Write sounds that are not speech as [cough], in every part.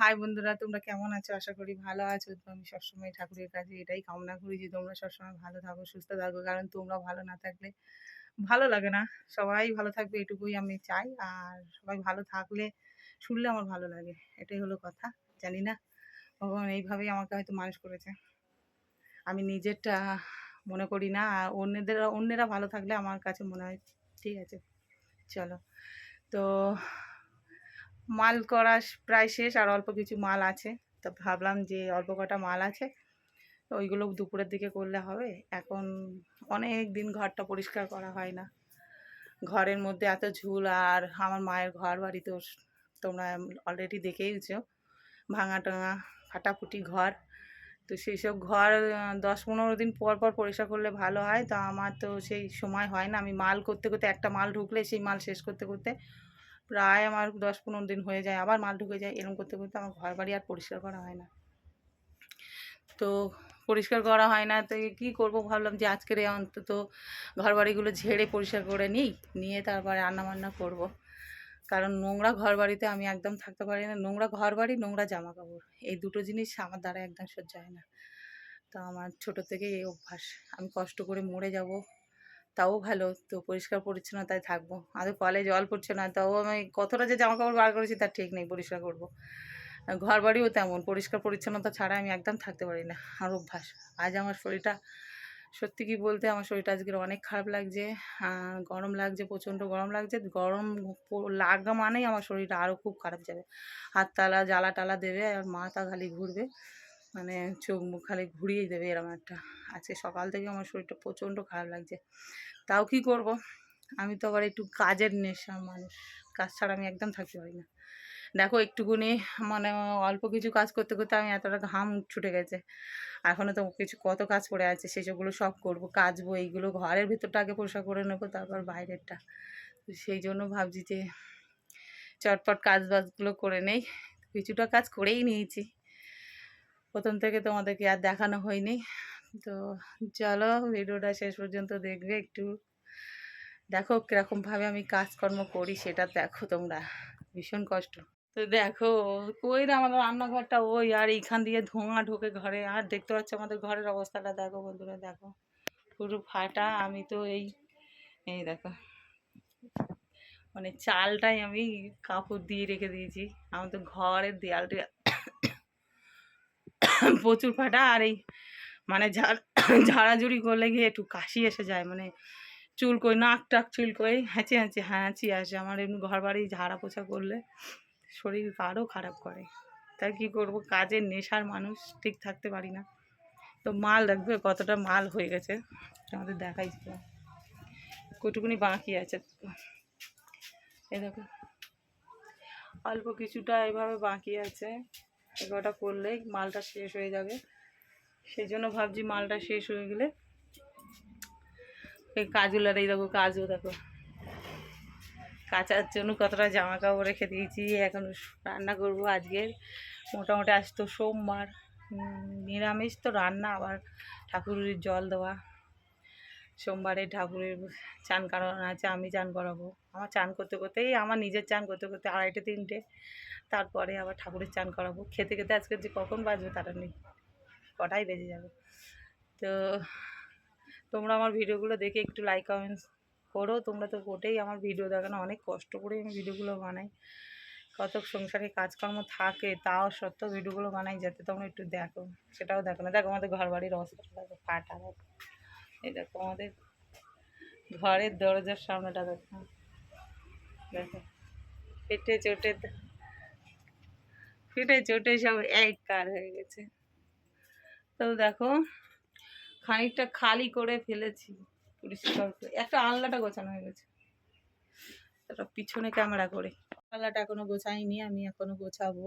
High বন্ধুরা, তোমরা কেমন আছো? আশা করি ভালো আছো। তো আমি সবসময় ঠাকুরের কাছে এটাই কামনা করি যে তোমরা সবসময় ভালো থাকো, সুস্থ থাকো। কারণ তোমরা ভালো না থাকলে ভালো লাগে না। সবাই ভালো থাকবে, এটুকুই আমি চাই। আর সবাই ভালো থাকলে শুনলে আমার ভালো লাগে। এটাই হলো কথা। জানি না, ভগবান এইভাবেই আমাকে হয়তো মানুষ করেছে। আমি নিজেরটা মনে করি না। আর অন্যদের, অন্যেরা ভালো থাকলে আমার কাছে মনে হয়, ঠিক আছে, চলো। তো মাল করা প্রায় শেষ আর অল্প কিছু মাল আছে। তো ভাবলাম যে অল্প কটা মাল আছে ওইগুলো দুপুরের দিকে করলে হবে। এখন অনেক দিন ঘরটা পরিষ্কার করা হয় না। ঘরের মধ্যে এত ঝুল আর আমার মায়ের ঘর বাড়ি তো তোমরা অলরেডি দেখেইছো, ভাঙা টাঙা, ফাটাফুটি ঘর। তো সেই সব ঘর দশ পনেরো দিন পর পর পরিষ্কার করলে ভালো হয়। তো আমার তো সেই সময় হয় না। আমি মাল করতে করতে একটা মাল ঢুকলে সেই মাল শেষ করতে করতে প্রায় আমার দশ পনেরো দিন হয়ে যায়, আবার মাল ঢুকে যায় এরকম করতে করতে আমার ঘর বাড়ি আর পরিষ্কার করা হয় না তো পরিষ্কার করা হয় না, তো কী করব ভাবলাম যে আজকের অন্তত ঘর বাড়িগুলো ঝেড়ে পরিষ্কার করে নিই, নিয়ে তারপরে রান্না বান্না করব। কারণ নোংরা ঘর বাড়িতে আমি একদম থাকতে পারি না, নোংরা ঘর বাড়ি নোংরা জামা কাপড় এই দুটো জিনিস আমার দ্বারা একদম সহ্য হয় না তো আমার ছোটো থেকেই এই অভ্যাস, আমি কষ্ট করে মরে যাব তাও ভালো, তো পরিষ্কার পরিচ্ছন্নতায় থাকব। আদৌ কলে জল পড়ছে না, তাও আমি কতটা যে জামা কাপড় বার করেছি তার ঠিক নেই, পরিষ্কার করব। ঘর বাড়িও তেমন, পরিষ্কার পরিচ্ছন্নতা ছাড়া আমি একদম থাকতে পারি না, আর অভ্যাস। আজ আমার শরীরটা, সত্যি কি বলতে আমার শরীরটা আজকের অনেক খারাপ লাগছে গরম লাগছে, প্রচণ্ড গরম লাগছে, গরম লাগা মানেই আমার শরীরটা আরও খুব খারাপ যাবে। হাত তালা, জ্বালা টালা দেবে, আর মাথা খালি ঘুরবে মানে চোখ মুখ খালি ঘুরিয়েই দেবে এরকম একটা। আজকে সকাল থেকে আমার শরীরটা প্রচণ্ড খারাপ লাগছে। তাও কি করব? আমি তো আবার একটু কাজের নেশা মানুষ। কাজ ছাড়া আমি একদম থাকতে পারি না। দেখো একটুকুনি মানে অল্প কিছু কাজ করতে করতে আমি এতটা ঘাম ছুটে গেছে। এখনও তো কিছু কত কাজ পড়ে আছে, সেসবগুলো সব করব কাজবো এইগুলো ঘরের ভিতরটা আগে পরিষ্কার করে নেব, তারপর বাইরেরটা। সেই জন্য ভাবছি যে চটপট কাজ বাজগুলো করে নেই। কিছুটা কাজ করেই নিয়েছি। প্রথম থেকে তোমাদেরকে আর দেখানো হয়নি। তো চলো ভিডিওটা শেষ পর্যন্ত দেখবে একটু। দেখো কীরকমভাবে আমি কাজকর্ম করি, সেটা দেখো তোমরা। ভীষণ কষ্ট। তো দেখো, ওই না আমাদের রান্নাঘরটা ওই, আর এইখান দিয়ে ধোঁয়া ঢোকে ঘরে। আর দেখতে পাচ্ছ আমাদের ঘরের অবস্থাটা, দেখো বন্ধুরা, দেখো। পুরো ফাটা, আমি তো এই এই দেখো। মানে চালটাই আমি কাপড় দিয়ে রেখে দিয়েছি। আমাদের ঘরের দেয়ালটা [coughs] প্রচুর ফাটা, আর এই মানে ঝাড়, [coughs] ঝাড়াঝুড়ি করলে গিয়ে একটু কাশি এসে যায় মানে চুল কই, নাক টাক চুল কই, হ্যাঁচি হ্যাঁচি হ্যাঁচি আসে। আমার এমনি ঘর বাড়ি ঝাড়া পোছা করলে শরীর আরও খারাপ করে। তাই কী করব, কাজের নেশার মানুষ ঠিক থাকতে পারি না। তো মাল রাখবে কতটা মাল হয়ে গেছে আমাদের দেখাইছিল কটুকুনি বাকি আছে। এই দেখো। অল্প কিছুটা এভাবে বাকি আছে। এগুলোটা করলেই মালটা শেষ হয়ে যাবে। সেই জন্য ভাবছি মালটা শেষ হয়ে গেলে এই কাজগুলার এই দেখো কাজও দেখো। কাচার জন্য কতটা জামা কাপড় রেখে দিয়েছি, এখন রান্না করব আজকে। মোটামুটি আজ তো সোমবার নিরামিষ তো রান্না, আবার ঠাকুরের জল দেওয়া। সোমবারে ঠাকুরের চান করানো আছে, আমি চান করাবো। আমার চান করতে করতেই, আমার নিজের চান করতে করতে আড়াইটে, তিনটে। তারপরে আবার ঠাকুরের চান করাবো। খেতে খেতে আজকে যে কখন বাজবে তারা নেই। কটাই বেজে যাবে। তো তোমরা আমার ভিডিওগুলো দেখে একটু লাইক কমেন্টস করো। তোমরা তো ওটাই আমার ভিডিও দেখানো। অনেক কষ্ট করে আমি ভিডিওগুলো বানাই। কত সংসারে কাজকর্ম থাকে, তাও সত্ত্বেও ভিডিওগুলো বানাই যাতে তোমরা একটু দেখো। সেটাও দেখো না। দেখো আমাদের ঘর বাড়ির অবস্থাটা দেখো ফাটা, দেখো। এই দেখো আমাদের ঘরের দরজার সামনেটা দেখো। দেখো। পেটে চোটে ফেটে চোটে সব এক কার হয়ে গেছে। তো দেখো, খানিকটা খালি করে ফেলেছি পরিষ্কার করে একটা আলনাটা গোছানো হয়ে গেছে। এটা পিছনে ক্যামেরা করে। আলনাটা এখনও গোছাইনি, আমি এখনও গোছাবো।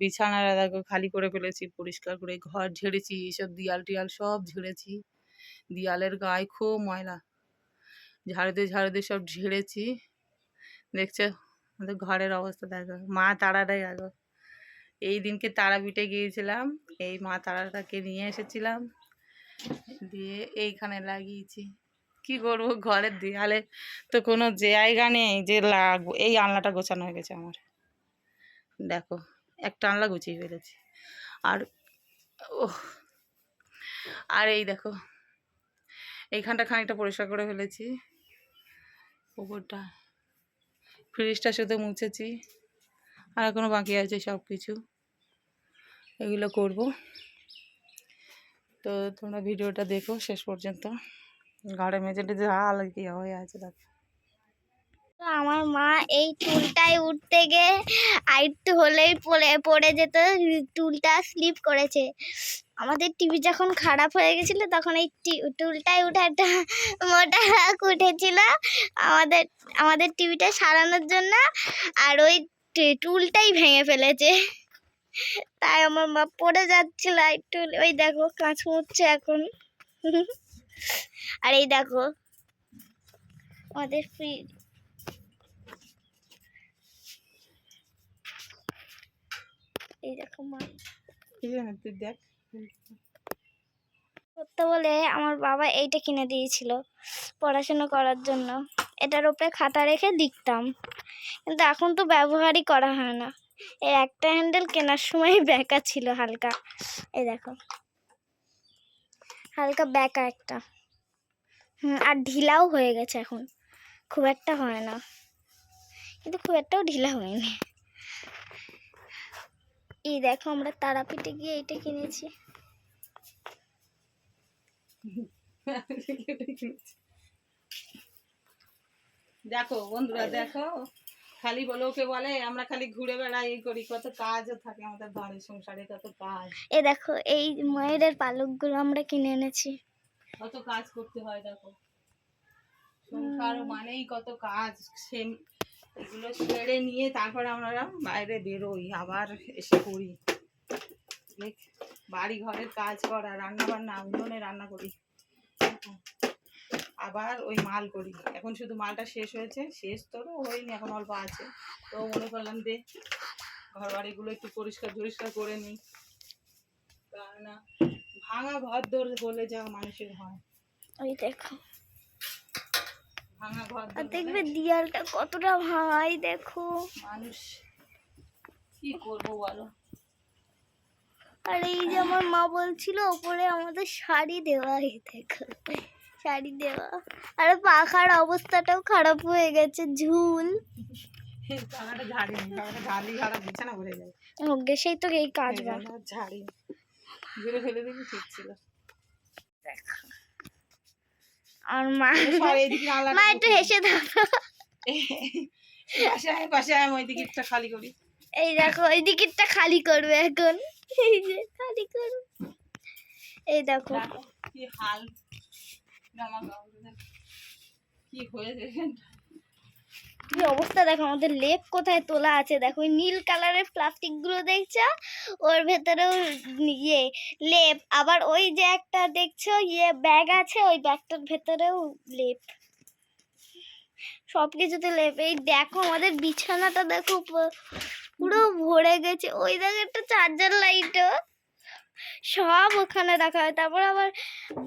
বিছানাটা দেখো খালি করে ফেলেছি, পরিষ্কার করে ঘর ঝেড়েছি এইসব দিয়াল টিয়াল সব ঝেড়েছি। দিয়ালের গায়ে খুব ময়লা। ঝাড়ু দিয়ে ঝাড়ু দিয়ে সব ঝেড়েছি। দেখছ? আমাদের ঘরের অবস্থা দেখো। মা তারাটাই দেখো এই দিনকে তারাপীঠে গিয়েছিলাম, এই মা তারাটাকে নিয়ে এসেছিলাম, দিয়ে এইখানে লাগিয়েছি। কি করব? ঘরের দেয়ালে তো কোনো জায়গা নেই যে লাগবো। এই আলনাটা গোছানো হয়ে গেছে আমার। দেখো, একটা টানলা গুছিয়ে ফেলেছি। আর ও আর এই দেখো, এইখানটা খানিকটা পরিষ্কার করে ফেলেছি। উপরটা ফ্রিজটা শুধু মুছেছি। আর এখনও বাকি আছে সব কিছু এগুলো করব। তো তোমরা ভিডিওটা দেখো শেষ পর্যন্ত। ঘরে মেঝেটা ঝাল ইয়ে হয়ে আছে দেখো। আমার মা এই টুলটায় উঠতে গিয়ে আইটু হলেই পড়ে পড়ে যেত। টুলটা স্লিপ করেছে। আমাদের টিভি যখন খারাপ হয়ে গেছিল তখন এই টুলটায় উঠে একটা মোটা উঠেছিল। আমাদের আমাদের টিভিটা সারানোর জন্য। আর ওই টুলটাই ভেঙে ফেলেছে। তাই আমার মা পড়ে যাচ্ছিল টুল ওই দেখো কাঁচ মুচ্ছে এখন। আর এই দেখো আমাদের ফ্রিজ এই দেখো মা। দেখ। করতে বলে আমার বাবা এইটা কিনে দিয়েছিল পড়াশোনা করার জন্য। এটার উপরে খাতা রেখে লিখতাম। কিন্তু এখন তো ব্যবহারই করা হয় না। এর একটা হ্যান্ডেল কেনার সময় ব্যাকা ছিল হালকা। এই দেখো। হালকা ব্যাকা একটা। হুম, আর ঢিলাও হয়ে গেছে এখন। খুব একটা হয় না। কিন্তু খুব একটাও ঢিলা হয়নি। এই দেখো, আমরা তারাপীঠে গিয়ে এইটা কিনেছি। [laughs] দেখো বন্ধুরা দেখো। খালি বলে ওকে বলে আমরা খালি ঘুরে বেড়াই এই করি কত কাজও থাকে আমাদের বাড়ির সংসারে কত কাজ। এ দেখো এই ময়ূরের পালকগুলো আমরা কিনে এনেছি। কত কাজ করতে হয় দেখো। সংসার মানেই কত কাজ সে এগুলো ছেড়ে নিয়ে তারপরে আমরা বাইরে বেরোই আবার এসে করি বাড়ি ঘরের কাজ করা রান্না বান্না উনুনে রান্না করি। আবার ওই মাল করি এখন শুধু মালটা শেষ হয়েছে। শেষ তোরও হয়নি এখন অল্প আছে। তো মনে করলাম দে ঘর বাড়িগুলো একটু পরিষ্কার পরিষ্কার করে নিই না ভাঙা ঘর দর বলে যা মানুষের হয়। ওই দেখো। ভাঙা ঘর আর দেখবে দিয়ালটা কতটা ভাঙাই দেখো। মানুষ কি করব বলো? আর এই যে আমার মা বলছিল ওপরে আমাদের শাড়ি দেওয়া এই দেখো শাড়ি দেওয়া। আর পাখার অবস্থাটাও খারাপ হয়ে গেছে ঝুল। সেই তো এই কাজ জন্য আর ঝাড়ি। ফেলে ঠিক ছিল। আর মা মা একটু হেসে দাও। পাশে আয় পাশে আয় ওই দিকটা খালি করি। এই দেখো এই দিকেরটা খালি করবে এখন। এই যে খালি করবে এই দেখো। দেখো কি হাল। জামা কি অবস্থা? দেখো, আমাদের লেপ কোথায় তোলা আছে? দেখো, ওই নীল কালারের প্লাস্টিকগুলো দেখছ? ওর ভেতরেও ইয়ে লেপ। আবার ওই যে একটা দেখছ ইয়ে ব্যাগ আছে? ওই ব্যাগটার ভেতরেও লেপ। সব কিছুতে লেপ। এই দেখো, আমাদের বিছানাটা দেখো, পুরো ভরে গেছে। ওই দেখো, একটা চার্জার লাইটও। সব ওখানে রাখা হয়। তারপর আবার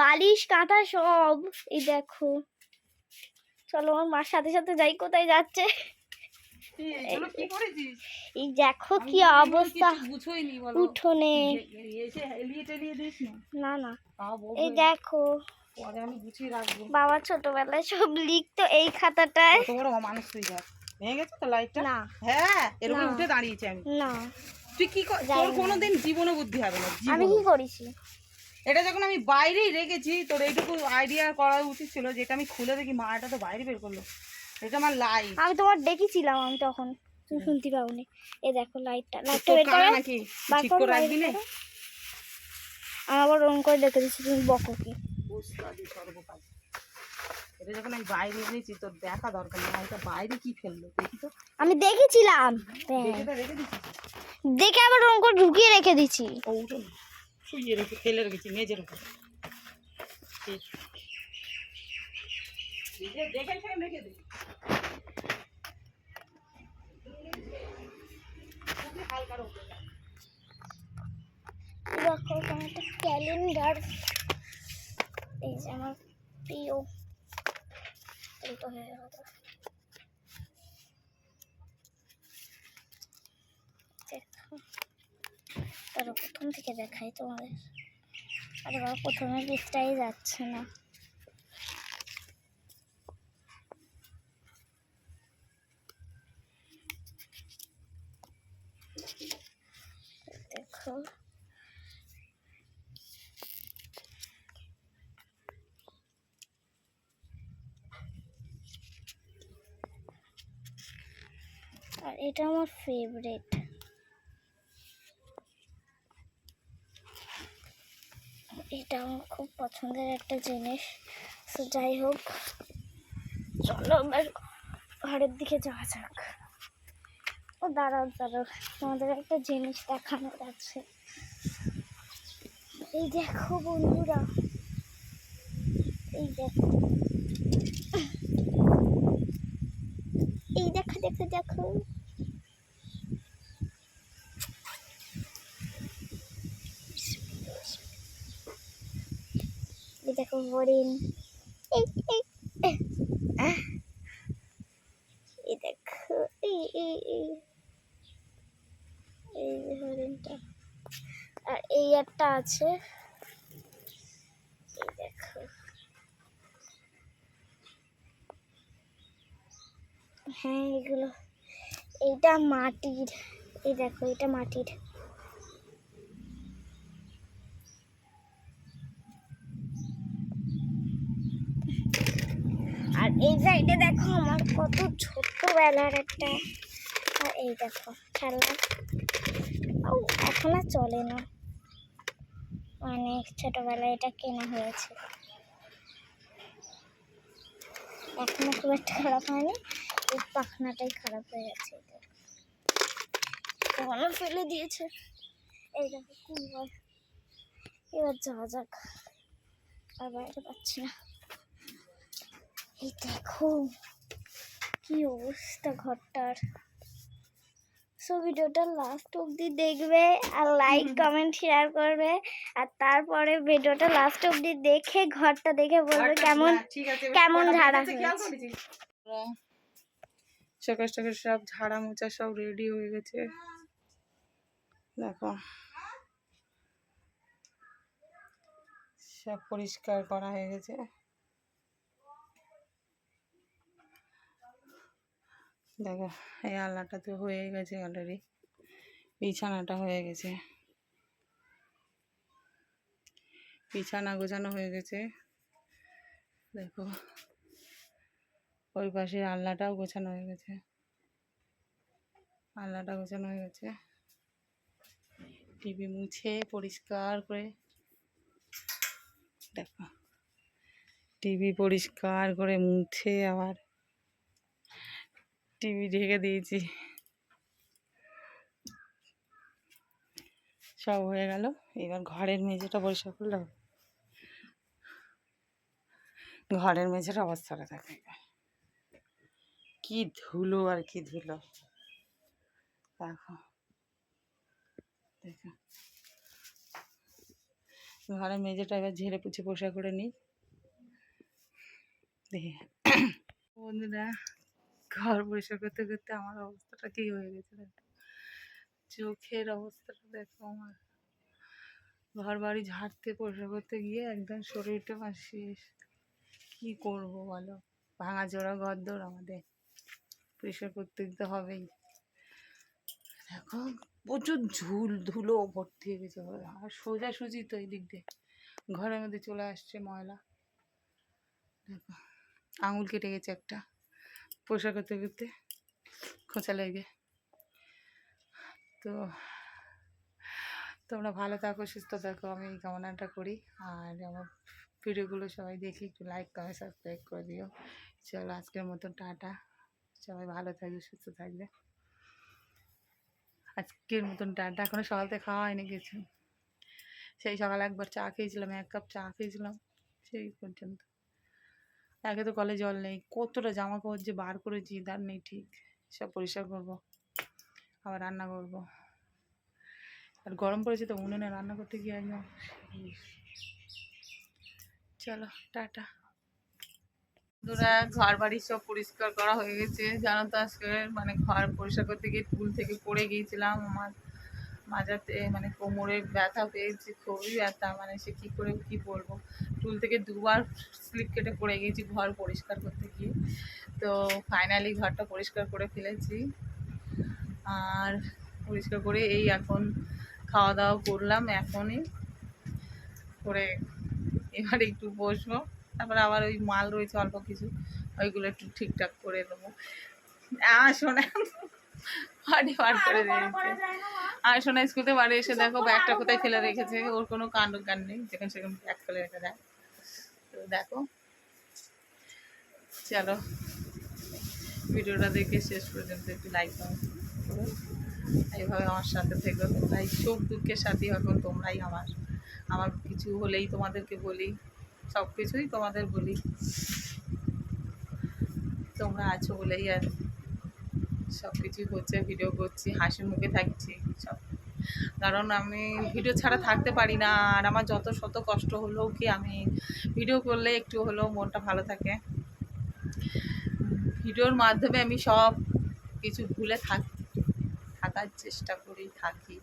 বালিশ কাঁথা সব। এই দেখো। চলো আমার মার সাথে সাথে যাই কোথায় যাচ্ছে? এই, দেখো কি অবস্থা। উঠোনে। না। না এই দেখো। বাবা ছোটবেলায় সব লিখতো এই খাতাটায়। বড় মানুষ তুই ভেঙে গেছে তো লাইটটা না। হ্যাঁ এরকম উঠে দাঁড়িয়েছি আমি। না। তুই কি তোর কোনোদিন জীবনে বুদ্ধি হবে না আমি কি করেছি? এটা যখন আমি বাইরেই রেখেছি তোর এইটুকু আইডিয়া করা উচিত ছিল যেটা আমি খুলে দেখি মা এটা তো বাইরে বের করল। এটা আমার লাইট আমি তোমার ডেকেছিলাম আমি তখন। তুমি শুনতে পাওনি। এই দেখো লাইটটা লাইটটা বের নাকি? ঠিক করে রাখবি না। আমি আবার ওরম করে ডেকে দিচ্ছি তুমি বকো কি। এটা যখন আমি বাইরে এনেছি তোর দেখা দরকার নেই এটা বাইরে কি ফেলল দেখি তো। আমি দেখেছিলাম। হ্যাঁ। দেখে রেখে দিচ্ছি দেখে আবার ওরম করে ঢুকিয়ে রেখে দিচ্ছি ও উঠো না। শুইয়ে রেখে ফেলে রেখেছি মেজের উপর ঠিক। এই যে দেখে ফেলে রেখে দে খুবই হালকার উপরে। দেখো এখানে একটা ক্যালেন্ডার এই যে আমার প্রিয় এই তো গেল দেখো তারও প্রথম থেকে দেখাই তোমাদের। আরে বাবা, প্রথমে পিসটাই যাচ্ছে না। দেখো। আর এটা আমার ফেভারিট এটা আমার খুব পছন্দের একটা জিনিস। তো যাই হোক, চলো এবার ঘরের দিকে যাওয়া যাক। ও, দাঁড়াও দাঁড়াও, তোমাদের একটা জিনিস দেখানো যাচ্ছে। এই দেখো বন্ধুরা, এই দেখো। এই দেখো দেখো দেখো। দেখো হরিণ। এই দেখো, এই হরিণটা। আর এই একটা আছে। এই দেখো। হ্যাঁ এগুলো। এইটা মাটির। এই দেখো এটা মাটির। এই সাইডে দেখো, আমার কত ছোট্টবেলার একটা। আর এই দেখো, খেলনা। ও এখন আর চলে না। মানে ছোটবেলায় এটা কেনা হয়েছে। এখনও খুব একটা খারাপ হয়নি। এই পাখনাটাই খারাপ হয়ে গেছে কখনো ফেলে দিয়েছে। এই দেখো কুম্বার এবার যাওয়া যাক। আর বাইরে পাচ্ছি না। এই দেখো কি অবস্থা ঘরটার। সো ভিডিওটা লাস্ট অবধি দেখবে আর লাইক কমেন্ট শেয়ার করবে। আর তারপরে ভিডিওটা লাস্ট অবধি দেখে ঘরটা দেখে বলবে কেমন হ্যাঁ, কেমন ঝাড়া সকাল সকাল সব ঝাড়া মোছা সব রেডি হয়ে গেছে। দেখো। সব পরিষ্কার করা হয়ে গেছে। দেখো, এই আলনাটা তো হয়ে গেছে অলরেডি বিছানাটা হয়ে গেছে। বিছানা গোছানো হয়ে গেছে। দেখো, ওই পাশে আলনাটাও গোছানো হয়ে গেছে। আলনাটা গোছানো হয়ে গেছে। টিভি মুছে, পরিষ্কার করে। দেখো, টিভি পরিষ্কার করে মুছে আবার টিভি ঢেকে দিয়েছি। সব হয়ে গেল। এবার ঘরের মেঝেটা পরিষ্কার করলে ঘরের মেঝের অবস্থাটা দেখো। কি ধুলো আর কি ধুলো। দেখো। দেখো। ঘরের মেঝেটা এবার ঝেড়ে পুছে পোষা করে নিই। দেখি। বন্ধুরা ঘর পরিষ্কার করতে করতে আমার অবস্থাটা কি হয়ে গেছে চোখের অবস্থাটা দেখো আমার। ঘর বাড়ি ঝাড়তে, পরিষ্কার করতে গিয়ে একদম শরীরটা আমার শেষ। কী করব বলো? ভাঙা জোড়া গদ্দর আমাদের। পরিষ্কার করতে দিতে হবেই। দেখো, প্রচুর ঝুল, ধুলো ভর্তি হয়ে গেছে ঘরে। আর সোজাসুজি তো এই দিক দিয়ে। ঘরের মধ্যে চলে আসছে ময়লা। দেখো, আঙুল কেটে গেছে একটা। পরিষ্কার করতে করতে খোঁচা লেগে। তো তোমরা ভালো থাকো, সুস্থ থাকো, আমি এই কামনাটা করি। আর আমার ভিডিওগুলো সবাই দেখি একটু লাইক কমেন্ট সাবস্ক্রাইব করে দিও। চলো, আজকের মতন টাটা। সবাই ভালো থাকবে, সুস্থ থাকবে। আজকের মতন টাটা। এখনও সকাল থেকে খাওয়া হয়নি কিছু। সেই সকালে একবার চা খেয়েছিলাম, এক কাপ চা খেয়েছিলাম, সেই পর্যন্ত। একে তো কলে জল নেই। কতটা জামা কাপড় যে বার করেছি, তার নেই ঠিক। সব পরিষ্কার করব, আবার রান্না করব। আর গরম পড়েছে তো উনুনে রান্না করতে গিয়ে একদম চলো, টাটা। বন্ধুরা ঘর বাড়ি সব পরিষ্কার করা হয়ে গেছে। জানো তো আজকে মানে ঘর পরিষ্কার করতে গিয়ে টুল থেকে পড়ে গিয়েছিলাম। আমার মাজাতে মানে কোমরে ব্যথা পেয়েছি, খুবই ব্যথা। মানে সে কী করে, কী বলব? চুল থেকে দুবার স্লিপ কেটে পড়ে গেছি ঘর পরিষ্কার করতে গিয়ে। তো ফাইনালি ঘরটা পরিষ্কার করে ফেলেছি। আর পরিষ্কার করে এই এখন খাওয়া দাওয়া করলাম এখনই। করে এবার একটু বসবো। তারপরে আবার ওই মাল রয়েছে অল্প কিছু ওইগুলো একটু ঠিকঠাক করে দেবো আর শোনা পাটি পাট করে দিয়েছে আর সোনা স্কুলে বাড়ি এসে দেখো ব্যাগটা কোথায় ফেলে রেখেছে ওর কোনো কাণ্ড জ্ঞান নেই যেখানে সেখানে ব্যাগ ফেলে রেখে দেয়। দেখো। চলো, ভিডিওটা দেখে শেষ পর্যন্ত একটু লাইক করো। এইভাবে আমার সাথে থেকো। তোমরাই সুখ দুঃখের সাথে এখন তোমরাই আমার। আমার কিছু হলেই তোমাদেরকে বলি। সব কিছুই তোমাদের বলি। তোমরা আছো বলেই আর সব কিছুই হচ্ছে ভিডিও করছি, হাসি মুখে থাকছি, সব কারণ আমি ভিডিও ছাড়া থাকতে পারি না। আর আমার যত শত কষ্ট হলেও কি আমি ভিডিও করলে একটু হলেও মনটা ভালো থাকে। ভিডিওর মাধ্যমে আমি সব কিছু ভুলে থাকি, থাকার চেষ্টা করি, থাকি।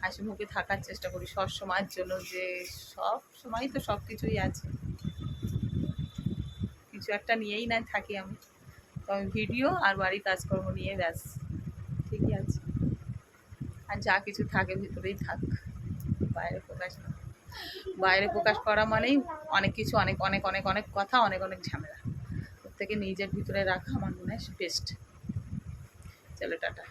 হাসি মুখে থাকার চেষ্টা করি সব সময়ের জন্য যে সব সময় তো সব কিছুই আছে। কিছু একটা নিয়েই না থাকি আমি। তো আমি ভিডিও আর বাড়ির কাজকর্ম নিয়ে ব্যাস। আর যা কিছু থাকে ভিতরেই থাক। বাইরে প্রকাশ না। বাইরে প্রকাশ করা মানেই অনেক কিছু, অনেক অনেক অনেক অনেক কথা, অনেক অনেক ঝামেলা। প্রত্যেকে নিজের ভিতরে রাখা আমার মনে হয় বেস্ট চলো টাটা।